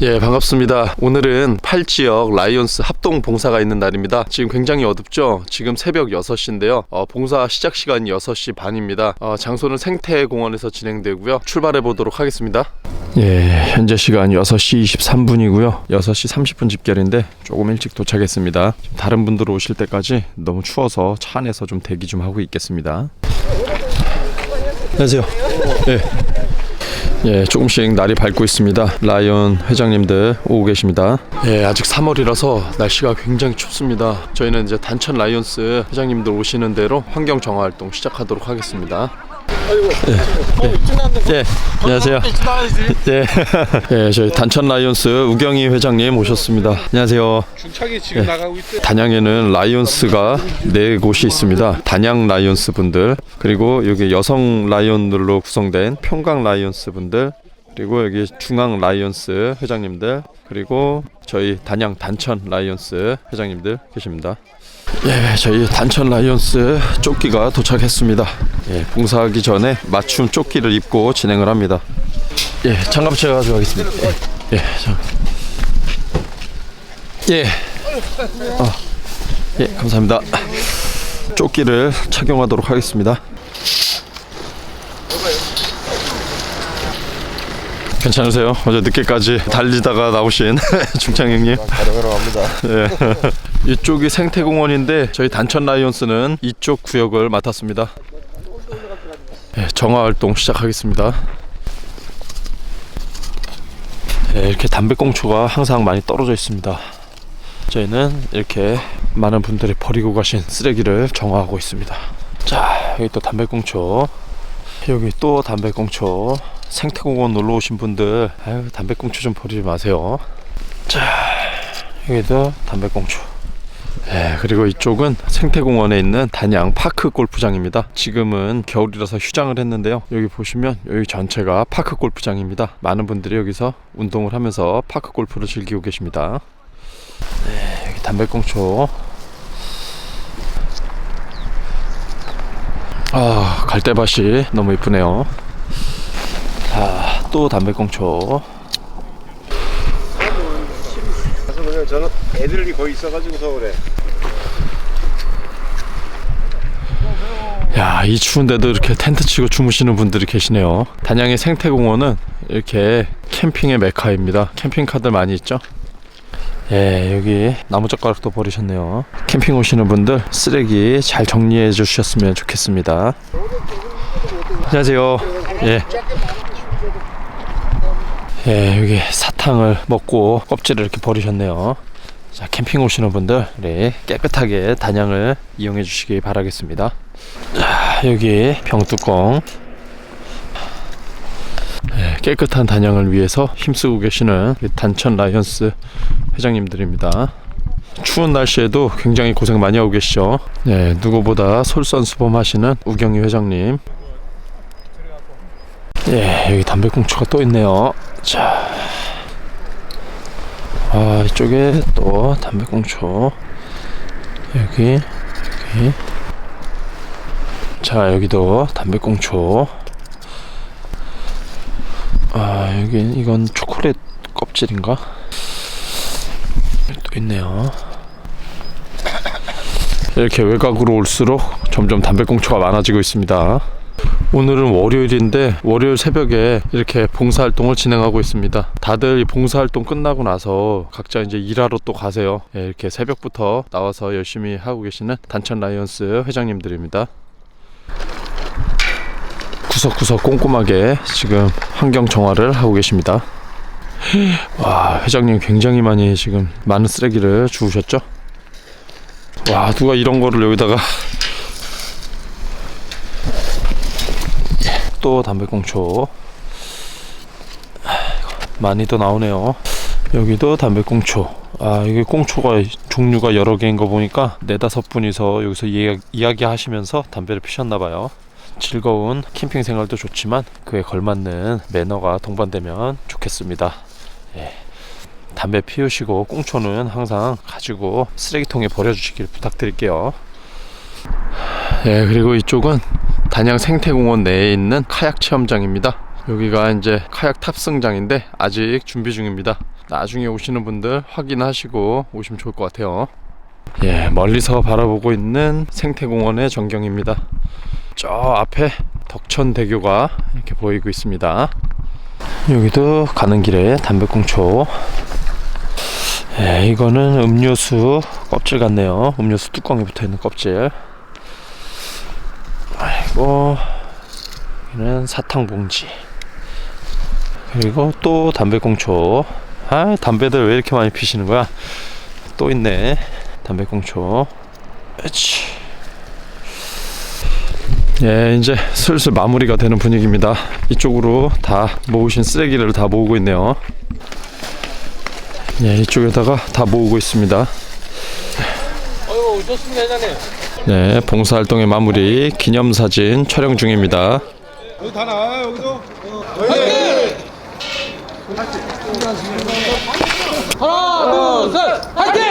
예, 반갑습니다. 오늘은 8지역 라이온스 합동 봉사가 있는 날입니다. 지금 굉장히 어둡죠? 지금 새벽 6시인데요. 어, 봉사 시작 시간이 6시 반입니다. 어, 장소는 생태공원에서 진행되고요. 출발해 보도록 하겠습니다. 예, 현재 시간 6시 23분이고요. 6시 30분 집결인데 조금 일찍 도착했습니다. 다른 분들 오실 때까지 너무 추워서 차 안에서 좀 대기 좀 하고 있겠습니다. 안녕하세요. 예. 예, 조금씩 날이 밝고 있습니다. 라이온 회장님들 오고 계십니다. 예, 아직 3월이라서 날씨가 굉장히 춥습니다. 저희는 이제 단천 라이온스 회장님들 오시는 대로 환경 정화 활동 시작하도록 하겠습니다. 예, 예, 안녕하세요. 예, 예, 저희 단천 라이온스 우경희 회장님 오셨습니다. 안녕하세요. 중차게 지금 나가고 있대. 단양에는 라이온스가 네 곳이 있습니다. 단양 라이온스 분들 그리고 여기 여성 라이온들로 구성된 평강 라이온스 분들 그리고 여기 중앙 라이온스 회장님들 그리고 저희 단양 단천 라이온스 회장님들 계십니다. 예, 저희 단천 라이온스 조끼가 도착했습니다. 예, 봉사하기 전에 맞춤 조끼를 입고 진행을 합니다. 예, 장갑 제가 가져가겠습니다. 예, 예, 저. 예. 어, 예, 감사합니다. 조끼를 착용하도록 하겠습니다. 괜찮으세요? 어제 늦게까지 달리다가 나오신 중창 형님. 걸어가러 갑니다. 예. 이쪽이 생태공원인데 저희 단천 라이온스는 이쪽 구역을 맡았습니다. 예, 정화 활동 시작하겠습니다. 예, 이렇게 담배꽁초가 항상 많이 떨어져 있습니다. 저희는 이렇게 많은 분들이 버리고 가신 쓰레기를 정화하고 있습니다. 자, 여기 또 담배꽁초. 여기 또 담배꽁초. 생태공원 놀러 오신 분들, 아유, 담배꽁초 좀 버리지 마세요. 자, 여기도 담배꽁초. 네, 그리고 이쪽은 생태공원에 있는 단양 파크 골프장입니다. 지금은 겨울이라서 휴장을 했는데요. 여기 보시면 여기 전체가 파크 골프장입니다. 많은 분들이 여기서 운동을 하면서 파크 골프를 즐기고 계십니다. 네, 여기 담배꽁초. 아, 갈대밭이 너무 이쁘네요. 자, 또 담배꽁초. 그래서 그냥 저는 애들이 거의 있어가지고서 그래. 야, 이 추운데도 이렇게 텐트 치고 주무시는 분들이 계시네요. 단양의 생태공원은 이렇게 캠핑의 메카입니다. 캠핑카들 많이 있죠? 예, 여기 나무젓가락도 버리셨네요. 캠핑 오시는 분들 쓰레기 잘 정리해 주셨으면 좋겠습니다. 안녕하세요. 예. 예, 여기 사탕을 먹고 껍질을 이렇게 버리셨네요. 자, 캠핑 오시는 분들, 우리 깨끗하게 단양을 이용해 주시기 바라겠습니다. 자, 여기 병뚜껑. 네, 깨끗한 단양을 위해서 힘쓰고 계시는 단천 라이언스 회장님들입니다. 추운 날씨에도 굉장히 고생 많이 하고 계시죠. 네, 누구보다 솔선수범하시는 우경희 회장님. 예, 여기 담배꽁초가 또 있네요. 자, 아 이쪽에 또 담배꽁초. 여기, 여기. 자 여기도 담배꽁초 아 여기 이건 초콜릿 껍질인가 또 있네요 이렇게 외곽으로 올수록 점점 담배꽁초가 많아지고 있습니다 오늘은 월요일인데 월요일 새벽에 이렇게 봉사활동을 진행하고 있습니다. 다들 이 봉사활동 끝나고 나서 각자 이제 일하러 또 가세요. 예, 이렇게 새벽부터 나와서 열심히 하고 계시는 단천 라이언스 회장님들입니다. 구석구석 꼼꼼하게 지금 환경 정화를 하고 계십니다. 와 회장님 굉장히 많이 지금 많은 쓰레기를 주우셨죠? 와 누가 이런 거를 여기다가 또 담배꽁초 많이 더 나오네요. 여기도 담배꽁초. 아, 여기 꽁초가 종류가 여러 개인 거 보니까 네다섯 분이서 여기서 이야, 이야기 하시면서 담배를 피셨나 봐요. 즐거운 캠핑 생활도 좋지만 그에 걸맞는 매너가 동반되면 좋겠습니다. 예. 담배 피우시고 꽁초는 항상 가지고 쓰레기통에 버려주시길 부탁드릴게요. 예, 그리고 이쪽은 단양 생태공원 내에 있는 카약 체험장입니다. 여기가 이제 카약 탑승장인데 아직 준비 중입니다. 나중에 오시는 분들 확인하시고 오시면 좋을 것 같아요. 예, 멀리서 바라보고 있는 생태공원의 전경입니다. 저 앞에 덕천대교가 이렇게 보이고 있습니다. 여기도 가는 길에 담배꽁초. 예, 이거는 음료수 껍질 같네요. 음료수 뚜껑에 붙어 있는 껍질. 아이고, 여기는 사탕 봉지. 그리고 또 담배꽁초. 아, 담배들 왜 이렇게 많이 피시는 거야? 또 있네. 담배꽁초. 에치. 예, 이제 슬슬 마무리가 되는 분위기입니다. 이쪽으로 다 모으신 쓰레기를 다 모으고 있네요. 예, 이쪽에다가 다 모으고 있습니다. 어이구 좋습니다 회장님 네, 봉사활동의 마무리 기념사진 촬영 중입니다. 여기 다 나와요 여기도. 하나 둘 셋 화이팅!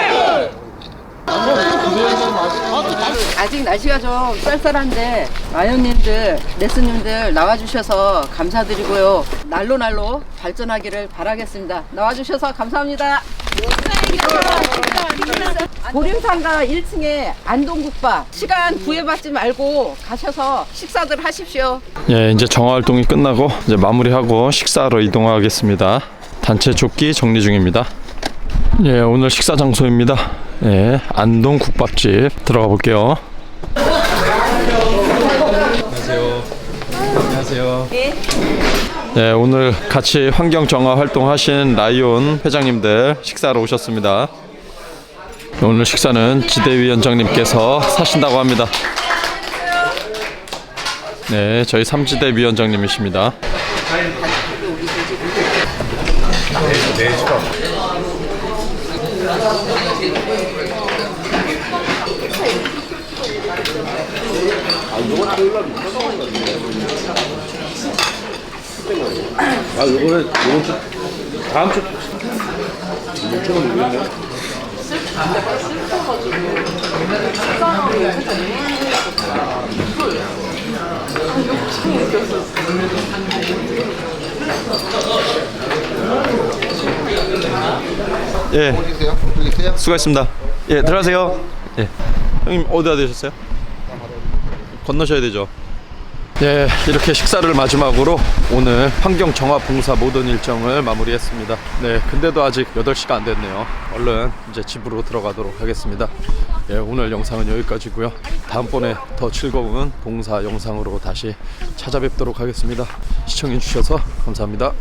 아직 날씨가 좀 쌀쌀한데 마요님들, 레스님들 나와주셔서 감사드리고요. 날로 날로 발전하기를 바라겠습니다. 나와주셔서 감사합니다. 보림상가 1층에 안동국밥 시간 구애받지 말고 가셔서 식사들 하십시오. 예, 이제 정화 활동이 끝나고 이제 마무리하고 식사로 이동하겠습니다. 단체 조끼 정리 중입니다. 예, 오늘 식사 장소입니다. 예, 안동 국밥집 들어가 볼게요. 예, 오늘 같이 환경 정화 활동하신 라이온 회장님들 식사로 오셨습니다. 오늘 식사는 지대위원장님께서 사신다고 합니다. 네, 저희 삼지대 위원장님이십니다. 아 요거는 요번 주 다음 주 목표가 모르겠네. 예, 계세요? 수고했습니다. 예, 들어가세요. 예. 형님 어디다 되셨어요? 건너셔야 되죠. 예, 이렇게 식사를 마지막으로 오늘 환경 정화 봉사 모든 일정을 마무리했습니다. 네, 근데도 아직 8시가 안 됐네요. 얼른 이제 집으로 들어가도록 하겠습니다. 예, 오늘 영상은 여기까지고요. 다음번에 더 즐거운 봉사 영상으로 다시 찾아뵙도록 하겠습니다. 시청해 주셔서 감사합니다.